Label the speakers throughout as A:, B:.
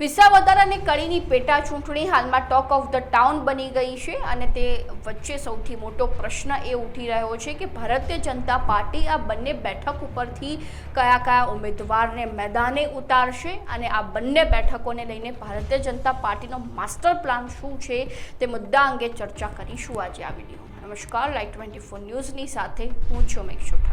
A: વિસાવદર અને કડીની પેટા ચૂંટણી હાલમાં ટોક ઓફ ધ ટાઉન બની ગઈ છે અને તે વચ્ચે સૌથી મોટો પ્રશ્ન એ ઉઠી રહ્યો છે કે ભારતીય જનતા પાર્ટી આ બંને બેઠક ઉપરથી કયા કયા ઉમેદવારને મેદાને ઉતારશે અને આ બંને બેઠકોને લઈને ભારતીય જનતા પાર્ટીનો માસ્ટર પ્લાન શું છે તે મુદ્દા અંગે ચર્ચા કરીશું આજે આ વીડિયો નમસ્કાર લાઈટ ટ્વેન્ટી ફોર ન્યૂઝની સાથે હું છું મેક્ષો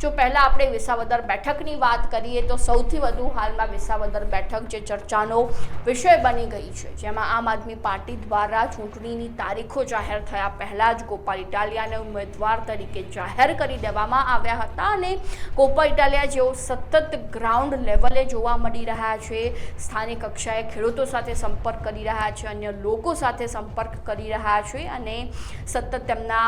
A: જો પહેલાં આપણે વિસાવદર બેઠકની વાત કરીએ તો સૌથી વધુ હાલમાં વિસાવદર બેઠક જે ચર્ચાનો વિષય બની ગઈ છે, જેમાં આમ આદમી પાર્ટી દ્વારા ચૂંટણીની તારીખો જાહેર થયા પહેલાં જ ગોપાલ ઇટાલિયાને ઉમેદવાર તરીકે જાહેર કરી દેવામાં આવ્યા હતા અને ગોપાલ ઇટાલિયા જેઓ સતત ગ્રાઉન્ડ લેવલે જોવા મળી રહ્યા છે, સ્થાનિક કક્ષાએ ખેડૂતો સાથે સંપર્ક કરી રહ્યા છે, અન્ય લોકો સાથે સંપર્ક કરી રહ્યા છે અને સતત તેમના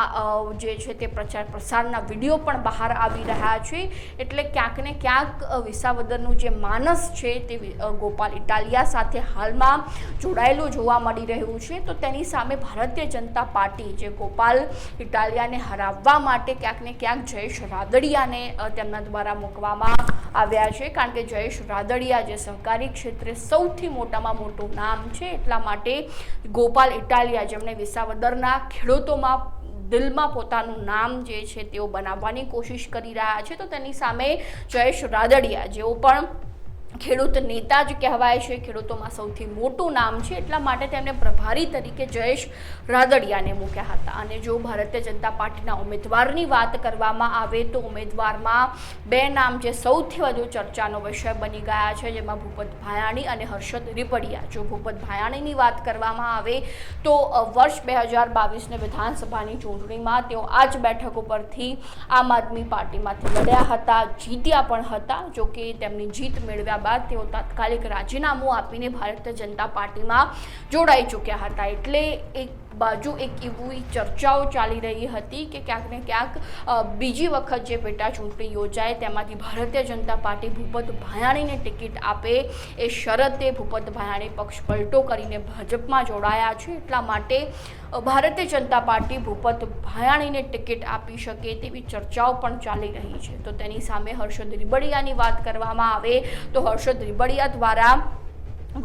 A: જે છે તે પ્રચાર પ્રસારના વીડિયો પણ બહાર આવી રહ્યા છે. એટલે ક્યાંક ને ક્યાંક વિસાવદરનું જે માનસ છે તે ગોપાલ ઇટાલિયા સાથે હાલમાં જોડાયેલું જોવા મળી રહ્યું છે. તો તેની સામે ભારતીય જનતા પાર્ટી જે ગોપાલ ઇટાલિયાને હરાવવા માટે ક્યાંક ને ક્યાંક જયેશ રાદડિયાને તેમના દ્વારા મૂકવામાં આવ્યા છે. કારણ કે જયેશ રાદડિયા જે સહકારી ક્ષેત્રે સૌથી મોટામાં મોટું નામ છે. એટલા માટે ગોપાલ ઇટાલિયા જેમણે વિસાવદરના ખેડૂતોમાં દિલમાં પોતાનું નામ જે છે તેઓ બનાવવાની કોશિશ કરી રહ્યા છે. તો તેની સામે જયેશ રાદડિયા, જેઓ પણ ખેડૂત નેતા જ કહેવાય છે. ખેડૂતોમાં સૌથી મોટું નામ છે એટલા માટે તેમને પ્રભારી તરીકે જયેશ રાદડિયાને મૂક્યા હતા. અને જો ભારતીય જનતા પાર્ટીના ઉમેદવારની વાત કરવામાં આવે તો ઉમેદવારમાં બે નામ જે સૌથી વધુ ચર્ચાનો વિષય બની ગયા છે, જેમાં ભૂપત ભાયાણી અને હર્ષદ રીપડિયા. જો ભૂપત ભાયાણીની વાત કરવામાં આવે તો વર્ષ બે હજાર બાવીસને વિધાનસભાની ચૂંટણીમાં તેઓ આ જ બેઠક ઉપરથી આમ આદમી પાર્ટીમાંથી લડ્યા હતા, જીત્યા પણ હતા જો કે તેમની જીત મેળવ્યા બાદ તેઓ તાત્કાલિક રાજીનામું આપીને ભારતીય જનતા પાર્ટીમાં જોડાઈ ચૂક્યા હતા. એટલે એક બાજુ એક એવી ચર્ચાઓ ચાલી રહી હતી કે ક્યાંક ને ક્યાંક બીજી વખત જે પેટા ચૂંટણી યોજાય તેમાંથી ભારતીય જનતા પાર્ટી ભૂપત ભાયાણીને ટિકિટ આપે એ શરતે ભૂપત ભાયાણી પક્ષ પલટો કરીને ભાજપમાં જોડાયા છે. એટલા માટે ભારતીય જનતા પાર્ટી ભૂપત ભાયાણીને ટિકિટ આપી શકે તેવી ચર્ચાઓ પણ ચાલી રહી છે. તો તેની સામે હર્ષદ રીબડિયાની વાત કરવામાં આવે તો હર્ષદ રીબડિયા દ્વારા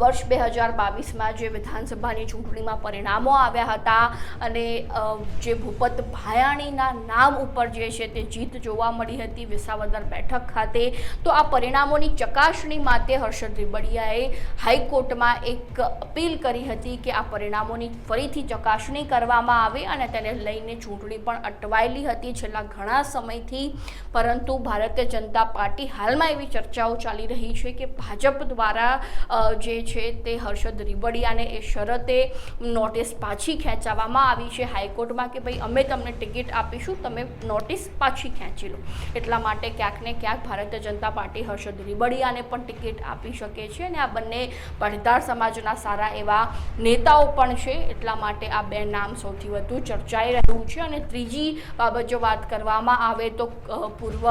A: વર્ષ બે હજાર બાવીસમાં જે વિધાનસભાની ચૂંટણીમાં પરિણામો આવ્યા હતા અને જે ભૂપત ભાયાણીના નામ ઉપર જે છે તે જીત જોવા મળી હતી વિસાવદર બેઠક ખાતે, તો આ પરિણામોની ચકાસણી માટે હર્ષદ રીબડિયાએ હાઈકોર્ટમાં એક અપીલ કરી હતી કે આ પરિણામોની ફરીથી ચકાસણી કરવામાં આવે અને તેને લઈને ચૂંટણી પણ અટવાયેલી હતી છેલ્લા ઘણા સમયથી, પરંતુ ભારતીય જનતા પાર્ટી હાલમાં એવી ચર્ચાઓ ચાલી રહી છે કે ભાજપ દ્વારા જે છે તે હર્ષદ રીબડિયાને એ શરતે નોટિસ પાછી ખેંચાવવામાં આવી છે હાઈકોર્ટમાં કે ભાઈ અમે તમને ટિકિટ આપીશું, તમે નોટિસ પાછી ખેંચી લો. એટલા માટે ક્યાંક ને ક્યાંક ભારતીય જનતા પાર્ટી હર્ષદ રીબડિયાને પણ ટિકિટ આપી શકે છે અને આ બંને પાટીદાર સમાજના સારા એવા નેતાઓ પણ છે. એટલા માટે આ બે નામ સૌથી વધુ ચર્ચાઈ રહ્યું છે અને ત્રીજી બાબત જો વાત કરવામાં આવે તો પૂર્વ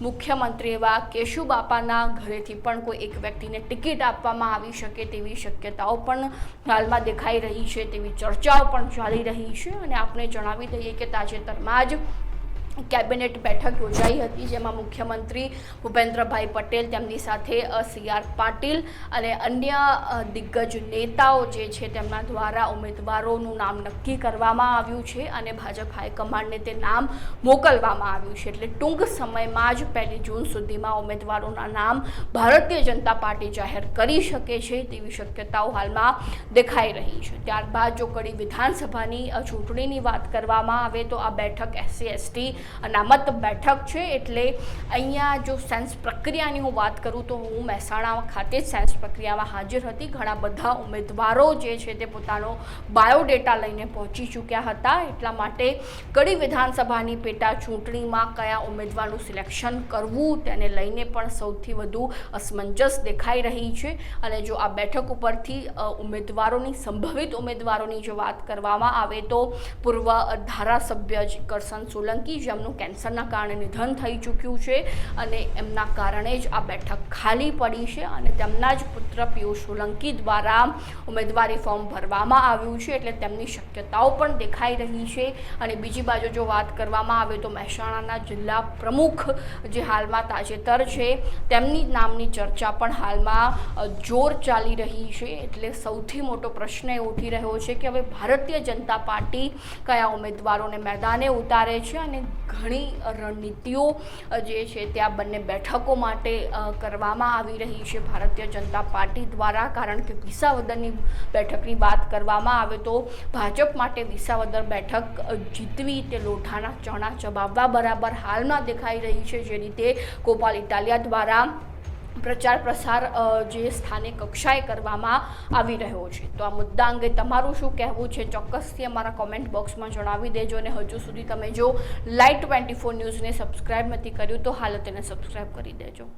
A: મુખ્યમંત્રી એવા કેશુબાપાના ઘરેથી પણ કોઈ એક વ્યક્તિને ટિકિટ આપવામાં આવી શકે તેવી શક્યતાઓ પણ હાલમાં દેખાઈ રહી છે, તેવી ચર્ચાઓ પણ ચાલી રહી છે અને આપણે જણાવી દઈએ કે તાજેતરમાં જ કેબિનેટ બેઠક યોજાઈ હતી, જેમાં મુખ્યમંત્રી ભૂપેન્દ્રભાઈ પટેલ, તેમની સાથે સી આર પાટીલ અને અન્ય દિગ્ગજ નેતાઓ જે છે તેમના દ્વારા ઉમેદવારોનું નામ નક્કી કરવામાં આવ્યું છે અને ભાજપ હાઈકમાન્ડને તે નામ મોકલવામાં આવ્યું છે. એટલે ટૂંક સમયમાં જ પહેલી જૂન સુધીમાં ઉમેદવારોના નામ ભારતીય જનતા પાર્ટી જાહેર કરી શકે છે તેવી શક્યતાઓ હાલમાં દેખાઈ રહી છે. ત્યારબાદ જો કડી વિધાનસભાની ચૂંટણીની વાત કરવામાં આવે તો આ બેઠક એસસી, એસટી અનામત બેઠક છે એટલે અહીંયા જો સેન્સ પ્રક્રિયાની હું વાત કરું તો હું મહેસાણા ખાતે જ સેન્સ પ્રક્રિયામાં હાજર હતી. ઘણા બધા ઉમેદવારો જે છે તે પોતાનો બાયોડેટા લઈને પહોંચી ચૂક્યા હતા. એટલા માટે કડી વિધાનસભાની પેટા ચૂંટણીમાં કયા ઉમેદવારનું સિલેક્શન કરવું તેને લઈને પણ સૌથી વધુ અસમંજસ દેખાઈ રહી છે. અને જો આ બેઠક ઉપરથી ઉમેદવારોની, સંભવિત ઉમેદવારોની જો વાત કરવામાં આવે તો પૂર્વ ધારાસભ્ય કરસન સોલંકી જેમણે જેમનું કેન્સરના કારણે નિધન થઈ ચૂક્યું છે અને એમના કારણે જ આ બેઠક ખાલી પડી છે અને તેમના જ પુત્ર પિયુષ સોલંકી દ્વારા ઉમેદવારી ફોર્મ ભરવામાં આવ્યું છે એટલે તેમની શક્યતાઓ પણ દેખાઈ રહી છે. અને બીજી બાજુ જો વાત કરવામાં આવે તો મહેસાણાના જિલ્લા પ્રમુખ જે હાલમાં તાજેતર છે, તેમની નામની ચર્ચા પણ હાલમાં જોર ચાલી રહી છે. એટલે સૌથી મોટો પ્રશ્ન એ ઉઠી રહ્યો છે કે હવે ભારતીય જનતા પાર્ટી કયા ઉમેદવારોને મેદાને ઉતારે છે અને ઘણી રણનીતિઓ જે છે તે આ બંને બેઠકો માટે કરવામાં આવી રહી છે. ભારતીય જનતા પાર્ટી દ્વારા, કારણ કે વિસાવદરની બેઠકની વાત કરવામાં આવે તો ભાજપ માટે વિસાવદર બેઠક જીતવી તે લોઠાના ચણા ચબાવવા બરાબર હાલમાં દેખાઈ રહી છે. જે રીતે ગોપાલ ઇટાલિયા દ્વારા પ્રચાર પ્રસાર જે સ્થાનિક કક્ષાએ કરવામાં આવી રહ્યો છે. તો આ મુદ્દા અંગે તમારું શું કહેવું છે? ચોક્કસથી અમારા કોમેન્ટ બોક્સમાં જણાવી દેજો અને હજુ સુધી તમે જો લાઈટ ટ્વેન્ટી ફોર ન્યૂઝને સબસ્ક્રાઈબ નથી કર્યું તો હાલ તેને સબસ્ક્રાઈબ કરી દેજો.